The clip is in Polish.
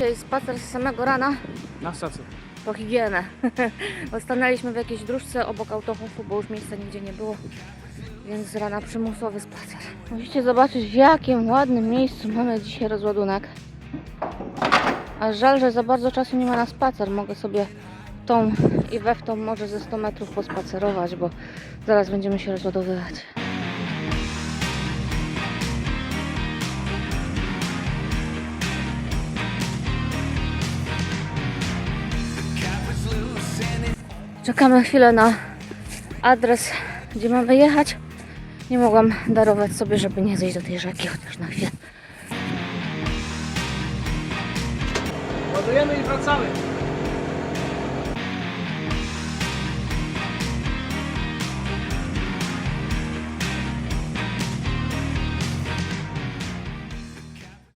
Dzisiaj spacer z samego rana Na stacji. po higienę. Bo stanęliśmy w jakiejś dróżce obok autohufu, bo już miejsca nigdzie nie było. Więc z rana przymusowy spacer. Musicie zobaczyć w jakim ładnym miejscu mamy dzisiaj rozładunek. A żal, że za bardzo czasu nie ma na spacer. Mogę sobie tą i we w tą może ze 100 metrów pospacerować, bo zaraz będziemy się rozładowywać. Czekamy chwilę na adres, gdzie mamy jechać. Nie mogłam darować sobie, żeby nie zejść do tej rzeki, chociaż na chwilę. Ładujemy i wracamy.